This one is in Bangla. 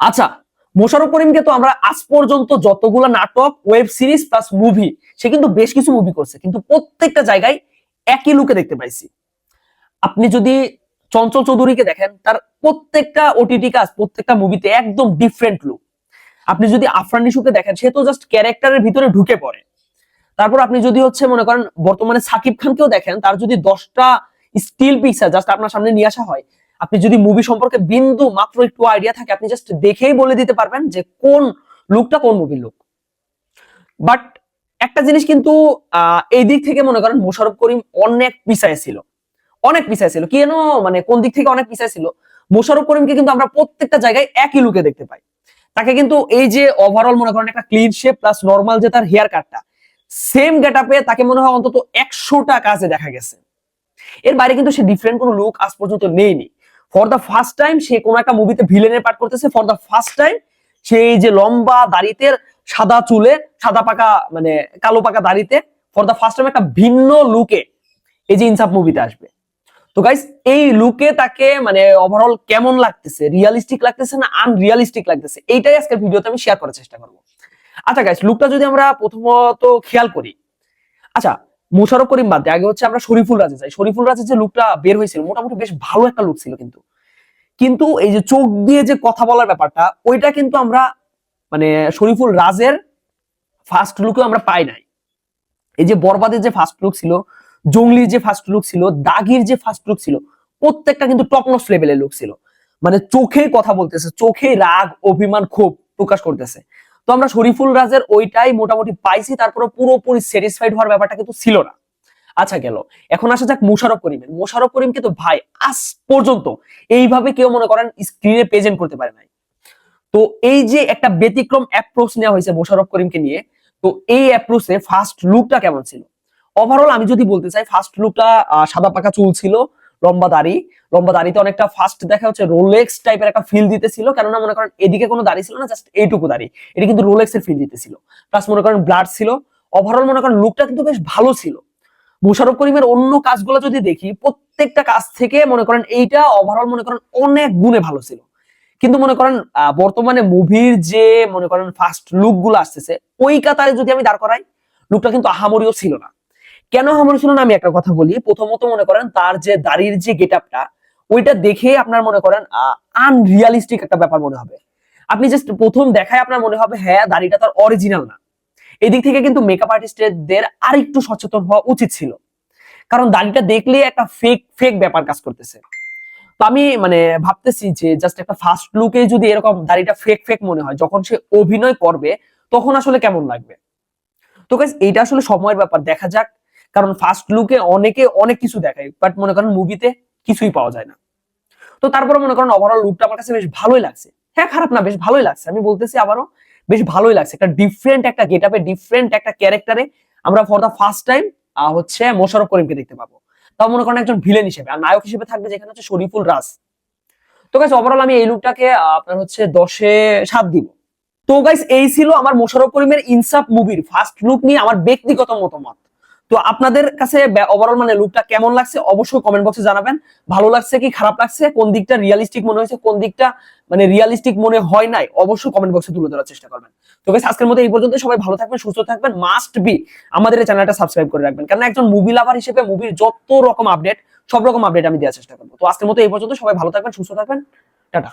আচ্ছা মোশাররফ করিমকে তো আমরা আজ পর্যন্ত যতগুলো নাটক ওয়েব সিরিজ প্লাস মুভি সে কিন্তু বেশ কিছু মুভি করছে, কিন্তু প্রত্যেকটা জায়গায় একই লুকে দেখতে পাইছি। আপনি যদি চঞ্চল চৌধুরীকে দেখেন, তার প্রত্যেকটা ওটিটি কাজ, প্রত্যেকটা মুভিতে একদম ডিফারেন্ট লুক আপনি যদি আফরান নিশুকে দেখেন, সে তো জাস্ট ক্যারেক্টারের ভিতরে ঢুকে পড়ে। তারপর আপনি যদি হচ্ছে মনে করেন, বর্তমানে সাকিব খানকেও দেখেন, তার যদি দশটা স্টিল পিকচার জাস্ট আপনার সামনে নিয়ে আসা হয় আপনি যদি মুভি সম্পর্কে বিন্দু মাত্র একটু আইডিয়া থাকে, আপনি জাস্ট দেখেই বলে দিতে পারবেন যে কোন লুকটা কোন মুভির লুক বাট একটা জিনিস কিন্তু এই দিক থেকে মনে করেন মোশাররফ করিম অনেক পিছায় ছিল। অনেক পিছায় ছিল। কেন? মানে কোন দিক থেকে অনেক পিছায় ছিল? মোশাররফ করিমকে কিন্তু আমরা প্রত্যেকটা জায়গায় একই লুকে দেখতে পাই। তাকে কিন্তু এই যে ওভারঅল মনে করেন একটা ক্লিন শেপ প্লাস নর্মাল যে তার হেয়ার কাটটা সেম গেট আপে তাকে মনে হয় অন্তত একশোটা কাজে দেখা গেছে। এর বাইরে কিন্তু সে ডিফারেন্ট কোনো লুক আজ পর্যন্ত নেইনি ফর দ্য ফার্স্ট টাইম সে কোনো একটা মুভিতে ভিলেনের পাঠ করতেছে। ফর দ্য ফার্স্ট টাইম সে এই যে লম্বা দাড়িতে সাদা চুলে, সাদা পাকা মানে কালো পাকা দাড়িতে ফর দ্য ফার্স্ট টাইম একটা ভিন্ন লুকে এই যে ইনসাফ মুভিতে আসবে। তো গাইস এই লুকে তাকে মানে ওভারঅল কেমন লাগতেছে? রিয়ালিস্টিক লাগতেছে না আনরিয়ালিস্টিক লাগতেছে? এইটাই আজকের ভিডিওতে আমি শেয়ার করার চেষ্টা করব। আচ্ছা গাইস লুকটা যদি আমরা প্রথমত খেয়াল করি। আচ্ছা মোশারফ করিম বাদ আগে হচ্ছে আমরা শরীফুল রাজে যাই শরীফুল রাজের যে লুকটা বের হয়েছিল, মোটামুটি বেশ ভালো একটা লুক ছিল কিন্তু। কিন্তু এই যে চোখ দিয়ে যে কথা বলার ব্যাপারটা, ওইটা কিন্তু আমরা মানে শরীফুল রাজের ফার্স্ট লুকে আমরা পাই নাই। এই যে বরবাদের যে ফার্স্ট লুক ছিল, জঙ্গলির যে ফার্স্ট লুক ছিল, দাগির যে ফার্স্ট লুক ছিল, প্রত্যেকটা কিন্তু টপ নস লেভেলের লুক ছিল। মানে চোখে কথা বলতেছে চোখে রাগ, অভিমান ক্ষোভ প্রকাশ করতেছে। তো আমরা শরীফুল রাজের ওইটাই মোটামুটি পাইছি তারপরে পুরোপুরি স্যাটিসফাইড হওয়ার ব্যাপারটা কিন্তু ছিল না। আচ্ছা গেল, এখন আসা যাক মোশারফ করিমের। মোশারফ করিমকে তো ভাই, আজ পর্যন্ত এইভাবে কেউ মনে করেন স্ক্রিনে প্রেজেন্ট করতে পারে নাই। তো এই যে একটা ব্যতিক্রম অ্যাপ্রোচ নেওয়া হয়েছে মোশারফ করিমকে নিয়ে, তো এই অ্যাপ্রোচে ফার্স্ট লুকটা কেমন ছিল? ওভারঅল আমি যদি বলতে চাই ফার্স্ট লুকটা সাদা পাকা চুল ছিল লম্বা দাড়ি। লম্বা দাড়িতে অনেকটা ফার্স্ট দেখা হচ্ছে রোলেক্স টাইপের একটা ফিল দিতেছিল। কেননা মনে করেন এদিকে কোনো দাড়ি ছিল না জাস্ট এইটুকু দাড়ি। এটা কিন্তু রোলেক্স এর ফিল দিতেছিল। প্লাস মনে করেন ব্লাড ছিল। ওভারঅল মনে করেন লুকটা কিন্তু বেশ ভালো ছিল। মোশারফ করিমের অন্য কাজগুলো যদি দেখি, প্রত্যেকটা কাজ থেকে মনে করেন এইটা ওভারঅল মনে করেন অনেক গুণে ভালো ছিল। কিন্তু মনে করেন বর্তমানে মুভির যে মনে করেন ফার্স্ট লুকগুলো আসতেছে, ওই কাতারে যদি আমি দাঁড় করাই লুকটা কিন্তু আহামরিও ছিল না। কেন না আমি একটা কথা বলি? প্রথমত মনে করেন তার যে দাড়ির যে গেট আপটা ওইটা দেখে আপনার মনে করেন আনরিয়ালিস্টিক একটা ব্যাপার মনে হবে। আপনি জাস্ট প্রথম দেখায় আপনার মনে হবে হ্যাঁ দাড়িটা তার অরিজিনাল না। এদিক থেকে কিন্তু মেকআপ আর্টিস্টদের আর একটু সচেতন হওয়া উচিত ছিল। কারণ দাড়িটা দেখলে একটা ফেক ফেক ব্যাপার কাজ করতেছে। তো আমি মানে ভাবতেছি যে জাস্ট একটা ফার্স্ট লুকে যদি এরকম দাড়িটা ফেক ফেক মনে হয়, যখন সে অভিনয় করবে, তখন আসলে কেমন লাগবে? তো গাইস এইটা আসলে সময়ের ব্যাপার। দেখা যাক কারণ ফার্স্ট লুকে অনেকে অনেক কিছু দেখায় বাট মনে করেন মুভিতে কিছুই পাওয়া যায় না। তো তারপরে মনে করেন ওভারঅল লুকটা আমার কাছে বেশ ভালোই লাগছে। হ্যাঁ খারাপ না, বেশ ভালোই লাগছে। আমি বলতেছি আবারও, বেশ ভালোই লাগছে। একটা ডিফারেন্ট একটা গেট আপে ডিফারেন্ট একটা ক্যারেক্টারে আমরা ফর দা ফার্স্ট টাইম হচ্ছে মোশারফ করিমকে দেখতে পাবো। তাও মনে করেন একজন ভিলেন হিসেবে। আর নায়ক হিসেবে থাকবে যেখানে হচ্ছে শরীফুল রাজ। তো গাইস ওভারঅল আমি এই লুকটাকে আপনার হচ্ছে দশে সাত দিব। তো গাইস এই ছিল আমার মোশারফ করিমের ইনসাফ মুভির ফার্স্ট লুক নিয়ে আমার ব্যক্তিগত মতামত। তো আপনাদের কাছে ওভারঅল মানে লুকটা কেমন লাগছে অবশ্যই কমেন্ট বক্সে জানাবেন। ভালো লাগছে কি খারাপ লাগছে? কোন দিকটা রিয়ালিস্টিক মনে হয়েছে? কোন দিকটা মানে রিয়ালিস্টিক মনে হয় নাই? অবশ্যই কমেন্ট বক্সে তুলে ধরার চেষ্টা করবেন। তো গাইস আজকের মতো এই পর্যন্ত সবাই ভালো থাকবেন, সুস্থ থাকবেন। মাস্ট বি আমাদের এই চ্যানেলটা সাবস্ক্রাইব করে রাখবেন। কারণ একজন মুভি লাভার হিসেবে মুভির যত রকম আপডেট সব রকম আপডেট আমি দেওয়ার চেষ্টা করব। তো আজকের মতো এই পর্যন্ত। সবাই ভালো থাকবেন, সুস্থ থাকবেন। টাটা।